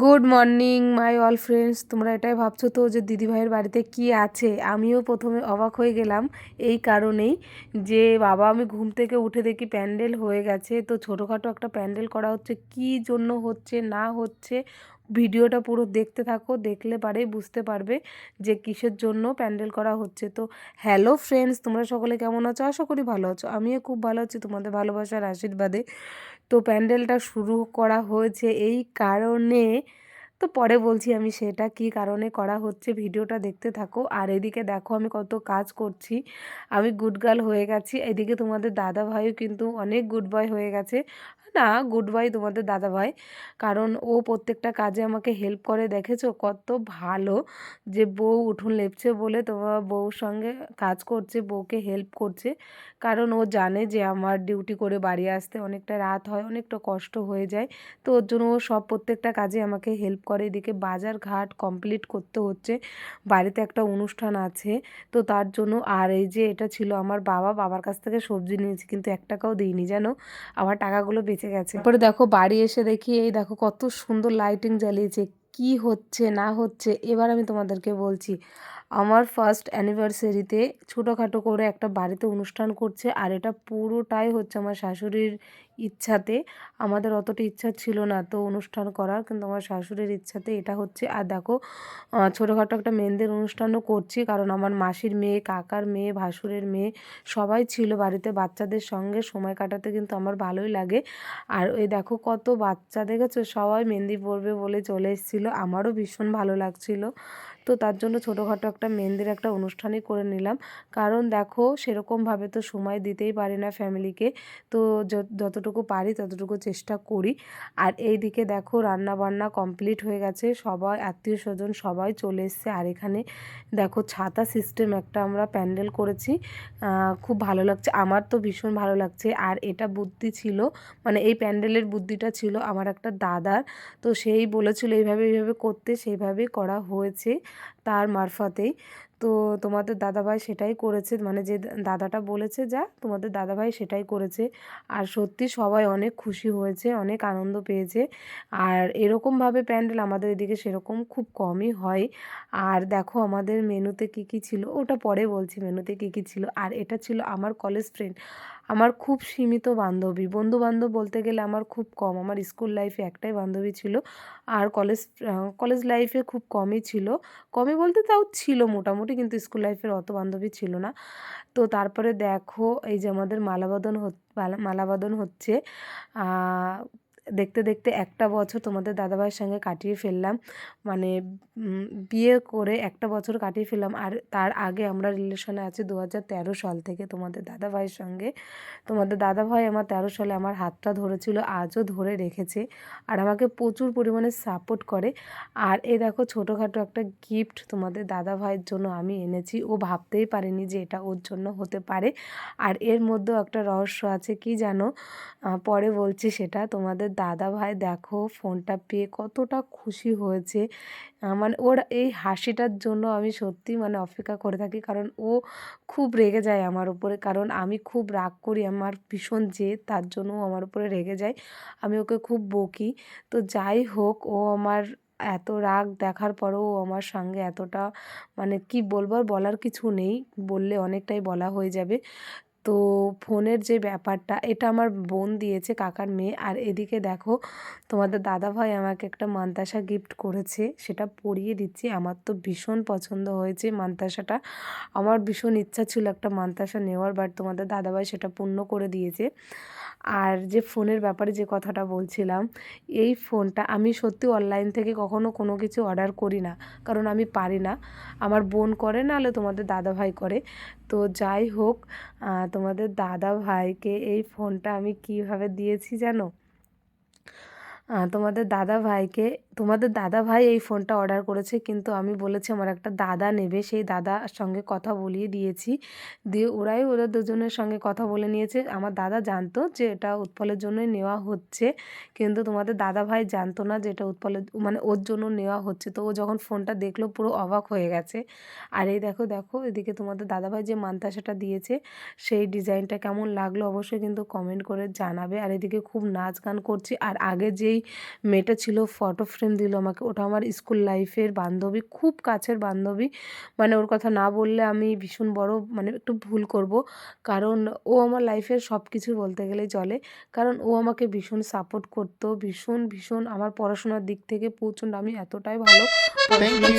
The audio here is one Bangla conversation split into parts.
Good morning, my all friends. তোমরা এটাই ভাবছ তো যে দিদিভাইয়ের বাড়িতে কি আছে? আমিও প্রথমে অবাক হয়ে গেলাম এই কারণেই যে বাবা, আমি ঘুম থেকে উঠে দেখি প্যান্ডেল হয়ে গেছে। তো ছোটোখাটো একটা প্যান্ডেল করা হচ্ছে, কি জন্য হচ্ছে, না হচ্ছে ভিডিওটা পুরো দেখতে থাকো, দেখলে পারে বুঝতে পারবে যে কিসের জন্য প্যান্ডেল করা হচ্ছে। তো হ্যালো ফ্রেন্ডস, তোমরা সকলে কেমন আছো? আশা করি ভালো আছো। আমিও খুব ভালো আছি তোমাদের ভালোবাসার আশীর্বাদে। তো প্যান্ডেলটা শুরু করা হয়েছে এই কারণে, তো পরে বলছি আমি সেটা কি কারণে করা হচ্ছে ভিডিওটা দেখতে থাকো। আর এদিকে দেখো আমি কত কাজ করছি। আমি গুড গার্ল হয়ে গেছি। এদিকে তোমাদের দাদা ভাইও কিন্তু অনেক গুড বয় হয়ে গেছে। না গুড বাই তোমাদের দাদা ভাই। কারণ ও প্রত্যেকটা কাজে আমাকে হেল্প করে, দেখেছ? কত ভালো যে বউ উঠুন লেপছে বলে তোমার বউর সঙ্গে কাজ করছে, বউকে হেল্প করছে। কারণ ও জানে যে আমার ডিউটি করে বাড়ি আসতে অনেকটা রাত হয়, অনেকটা কষ্ট হয়ে যায়। তো ওর জন্য ও সব প্রত্যেকটা কাজে আমাকে হেল্প করে। এদিকে বাজার ঘাট কমপ্লিট করতে হচ্ছে। বাড়িতে একটা অনুষ্ঠান আছে। তো তার জন্য আর এই যে এটা ছিল আমার বাবা, বাবার কাছ থেকে সবজি নিয়েছি, কিন্তু এক টাকাও দিইনি, জানো? আমার টাকাগুলো বেঁচে গেছে। তারপরে দেখো বাড়ি এসে দেখি, এই দেখো কত সুন্দর লাইটিং জ্বালিয়েছে, কি হচ্ছে, না হচ্ছে, এবার আমি তোমাদেরকে বলছি। আমার ফার্স্ট অ্যানিভার্সারিতে ছোটোখাটো করে একটা বাড়িতে অনুষ্ঠান করছে, আর এটা পুরোটাই হচ্ছে আমার শাশুড়ির ইচ্ছাতে, আমাদের অতটা ইচ্ছা ছিল না তো অনুষ্ঠান করার। কিন্তু আমার শাশুড়ির ইচ্ছাতে এটা হচ্ছে। আর দেখো ছোটোখাটো একটা মেয়েদের অনুষ্ঠানও করছি। কারণ আমার মাসির মেয়ে, কাকার মেয়ে, ভাসুরের মেয়ে সবাই ছিল বাড়িতে। বাচ্চাদের সঙ্গে সময় কাটাতে কিন্তু আমার ভালোই লাগে। আর ওই দেখো, কত বাচ্চা দেখেছ? সবাই মেহেন্দি পরবে বলে চলে এসেছিল। আমারও ভীষণ ভালো লাগছিল। তো তার জন্য ছোটোখাটো একটা মেহেন্দির একটা অনুষ্ঠানই করে নিলাম। কারণ দেখো, সেরকমভাবে তো সময় দিতেই পারি না ফ্যামিলিকে। তো যতটুকু পারি ততটুকু চেষ্টা করি। আর এই দিকে দেখো রান্না বান্না কমপ্লিট হয়ে গেছে। সবাই, আত্মীয় স্বজন সবাই চলে এসছে। আর এখানে দেখো, ছাতা সিস্টেম একটা আমরা প্যান্ডেল করেছি। খুব ভালো লাগছে। আমার তো ভীষণ ভালো লাগছে। আর এটা বুদ্ধি ছিল মানে এই প্যান্ডেলের বুদ্ধিটা ছিল আমার একটা দাদার। তো সেই বলেছিল, এইভাবে এইভাবে করতে, সেইভাবেই করা হয়েছে। তার মারফতেই তো তোমাদের দাদাভাই সেটাই করেছে মানে যে দাদাটা বলেছে যা, তোমাদের দাদাভাই সেটাই করেছে। আর সত্যি সবাই অনেক খুশি হয়েছে, অনেক আনন্দ পেয়েছে। আর এরকমভাবে প্যান্ডেল আমাদের এদিকে সেরকম খুব কমই হয়। আর দেখো আমাদের মেনুতে কি কি ছিল, ওটা পরে বলছি মেনুতে কি কি ছিল। আর এটা ছিল আমার কলেজ ফ্রেন্ড আমার খুব সীমিত বান্ধবী। বন্ধু বান্ধব বলতে গেলে আমার খুব কম। আমার স্কুল লাইফে একটাই বান্ধবী ছিল। আর কলেজ কলেজ লাইফে খুব কমই ছিল। কমই বলতে তাও ছিল মোটামুটি কিন্তু স্কুল লাইফের অত বান্ধবী ছিল না। তো তারপরে দেখো, এই যে আমাদের মালাবদন মালাবদন হচ্ছে দেখতে দেখতে একটা বছর তোমাদের দাদাভাইয়ের সঙ্গে কাটিয়ে ফেললাম। মানে বিয়ে করে একটা বছর কাটিয়ে ফেললাম। আর তার আগে আমরা রিলেশনে আছি দু সাল থেকে তোমাদের দাদাভাইয়ের সঙ্গে। তোমাদের দাদাভাই আমার তেরো সালে আমার হাতটা ধরেছিল, আজও ধরে রেখেছে আর আমাকে প্রচুর পরিমাণে সাপোর্ট করে। আর এ দেখো ছোটোখাটো একটা গিফট তোমাদের দাদাভাইয়ের জন্য আমি এনেছি। ও ভাবতেই পারেনি যে এটা ওর জন্য হতে পারে। আর এর মধ্যেও একটা রহস্য আছে, কি জানো? পরে বলছি সেটা। তোমাদের দাদা ভাই দেখো, ফোনটা পেয়ে কতটা খুশি হয়েছে। মানে ওর এই হাসিটার জন্য আমি সত্যি মানে অপেক্ষা করে থাকি, কারণ ও খুব রেগে যায় আমার উপরে। কারণ আমি খুব রাগ করি আমার ভীষণ জেদ, তার জন্য আমার উপরে রেগে যায়। আমি ওকে খুব বকি। তো যাই হোক, ও আমার এত রাগ দেখার পরেও আমার সঙ্গে এতটা মানে কি বলব বলার কিছু নেই। বললে অনেকটাই বলা হয়ে যাবে। তো ফোনের যে ব্যাপারটা, এটা আমার বোন দিয়েছে কাকার মেয়ে। আর এদিকে দেখো, তোমাদের দাদাভাই আমাকে একটা মান্তাসা গিফট করেছে, সেটা পরিয়ে দিচ্ছি। আমার তো ভীষণ পছন্দ হয়েছে মান্তাসাটা। আমার ভীষণ ইচ্ছা ছিল একটা মান্তাসা নেওয়ার বাট তোমাদের দাদাভাই সেটা পূর্ণ করে দিয়েছে। আর যে ফোনের ব্যাপারে যে কথাটা বলছিলাম, এই ফোনটা আমি সত্যি অনলাইন থেকে কখনো কোনো কিছু অর্ডার করি না। কারণ আমি পারি না। আমার বোন করে না হলে তোমাদের দাদা ভাই করে। তো যাই হোক তোমাদের দাদা ভাইকে এই ফোনটা আমি কীভাবে দিয়েছি জানো? তোমাদের দাদা ভাইকে তোমাদের দাদা ভাই এই ফোনটা অর্ডার করেছে, কিন্তু আমি বলেছি আমার একটা দাদা নেবে, সেই দাদার সঙ্গে কথা বলিয়ে দিয়েছি। দিয়ে ওরাই ওদের দুজনের সঙ্গে কথা বলে নিয়েছে। আমার দাদা জানতো যে এটা উৎপলের জন্যই নেওয়া হচ্ছে, কিন্তু তোমাদের দাদা ভাই জানতো না যে এটা উৎপলের মানে ওর জন্য নেওয়া হচ্ছে। তো ও যখন ফোনটা দেখল, পুরো অবাক হয়ে গেছে। আর এই দেখো দেখো, এদিকে তোমাদের দাদা ভাই যে মান্তাসাটা দিয়েছে, সেই ডিজাইনটা কেমন লাগল অবশ্যই কিন্তু কমেন্ট করে জানাবে। আর এদিকে খুব নাচ গান করছি। আর আগে যেই মেয়েটা ছিল ফটো ফ্রেম দিল আমাকে। ওটা আমার স্কুল লাইফের বান্ধবী খুব কাছের বান্ধবী। মানে ওর কথা না বললে আমি ভীষণ বড় মানে একটু ভুল করব। কারণ ও আমার লাইফের সব কিছু বলতে গেলেই চলে। কারণ ও আমাকে ভীষণ সাপোর্ট করতো ভীষণ ভীষণ আমার পড়াশোনার দিক থেকে প্রচণ্ড আমি এতটাই ভালো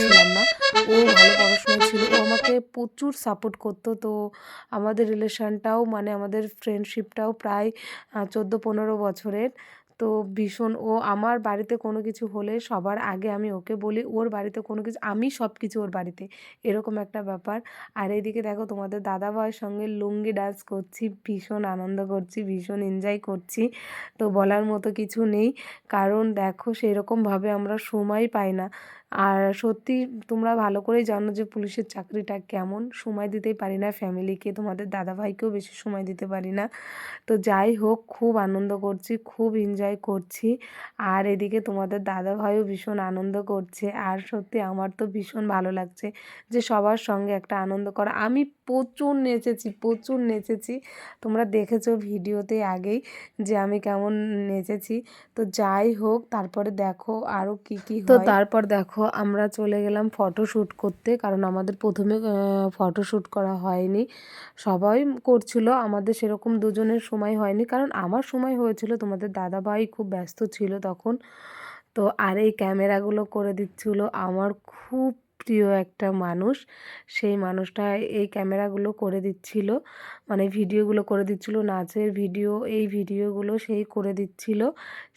ছিলাম না। ও ভালো পড়াশোনা ছিল ও আমাকে প্রচুর সাপোর্ট করতো। তো আমাদের রিলেশনটাও মানে আমাদের ফ্রেন্ডশিপটাও প্রায় চোদ্দ পনেরো বছরের। তো ভীষণ ও আমার বাড়িতে কোনো কিছু হলে সবার আগে আমি ওকে বলি, ওর বাড়িতে কোনো কিছু, আমি সব কিছু ওর বাড়িতে। এরকম একটা ব্যাপার। আর এইদিকে দেখো তোমাদের দাদা ভাইয়ের সঙ্গে লুঙ্গি ডান্স করছি, ভীষণ আনন্দ করছি, ভীষণ এনজয় করছি। তো বলার মতো কিছু নেই। কারণ দেখো সেরকমভাবে আমরা সময় পাই না। আর সত্যি তোমরা ভালো করেই জানো যে পুলিশের চাকরিটা কেমন। সময় দিতেই পারি না ফ্যামিলিকে তোমাদের দাদাভাইকেও বেশি সময় দিতে পারি না। তো যাই হোক খুব আনন্দ করছি খুব এনজয় করছি। আর এদিকে তোমাদের দাদাভাইও ভীষণ আনন্দ করছে। আর সত্যি আমার তো ভীষণ ভালো লাগছে যে সবার সঙ্গে একটা আনন্দ করা। আমি প্রচুর নেচেছি প্রচুর নেচেছি। তোমরা দেখেছ ভিডিওতে আগেই যে আমি কেমন নেচেছি। তো যাই হোক তারপরে দেখো আরও কী কী তো তারপর দেখো আমরা চলে গেলাম ফটো শ্যুট করতে, কারণ আমাদের প্রথমে ফটোশ্যুট করা হয়নি। সবাই করছিল, আমাদের সেরকম দুজনের সময় হয়নি। কারণ আমার সময় হয়েছিল, তোমাদের দাদাভাই খুব ব্যস্ত ছিল তখন। তো আর এই ক্যামেরাগুলো করে দিচ্ছিল, আমার খুব প্রিয় একটা মানুষ। সেই মানুষটা এই ক্যামেরাগুলো করে দিচ্ছিল। মানে ভিডিওগুলো করে দিচ্ছিল, নাচের ভিডিও, এই ভিডিওগুলো সেই করে দিচ্ছিল।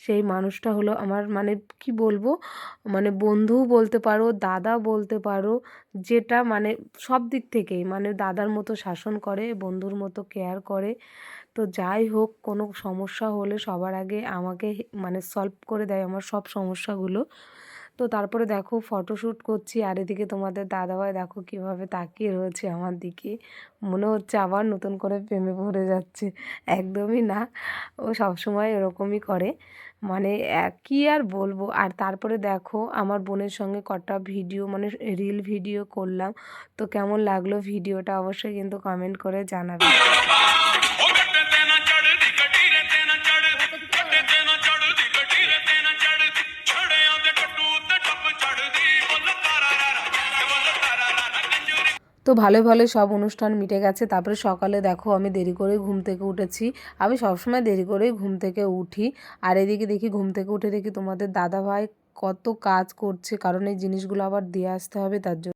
সেই মানুষটা হলো আমার মানে কি বলব? মানে বন্ধু বলতে পারো, দাদা বলতে পারো, যেটা মানে সব দিক থেকেই মানে দাদার মতো শাসন করে, বন্ধুর মতো কেয়ার করে। তো যাই হোক, কোনো সমস্যা হলে সবার আগে আমাকে মানে সলভ করে দেয় আমার সব সমস্যাগুলো। তো তারপরে দেখো ফটোশ্যুট করছি আর এদিকে তোমাদের দাদাভাই দেখো কীভাবে তাকিয়ে রয়েছে আমার দিকে। মনে হচ্ছে আবার নতুন করে প্রেমে পড়ে যাচ্ছে। একদমই না। ও সবসময় এরকমই করে। মানে কী আর বলব। আর তারপরে দেখো আমার বোনের সঙ্গে কটা ভিডিও মানে রিল ভিডিও করলাম। তো কেমন লাগল ভিডিওটা অবশ্যই কিন্তু কমেন্ট করে জানাবে। তো ভালো ভালো সব অনুষ্ঠান মিটে গেছে। তারপরে সকালে দেখো আমি দেরি করে ঘুম থেকে উঠেছি। আমি সবসময় দেরি করেই ঘুম থেকে উঠি। আর এদিকে দেখি ঘুম থেকে উঠে দেখি তোমাদের দাদাভাই কত কাজ করছে, কারণ এই জিনিসগুলো আবার দিয়ে আসতে হবে, তার জন্য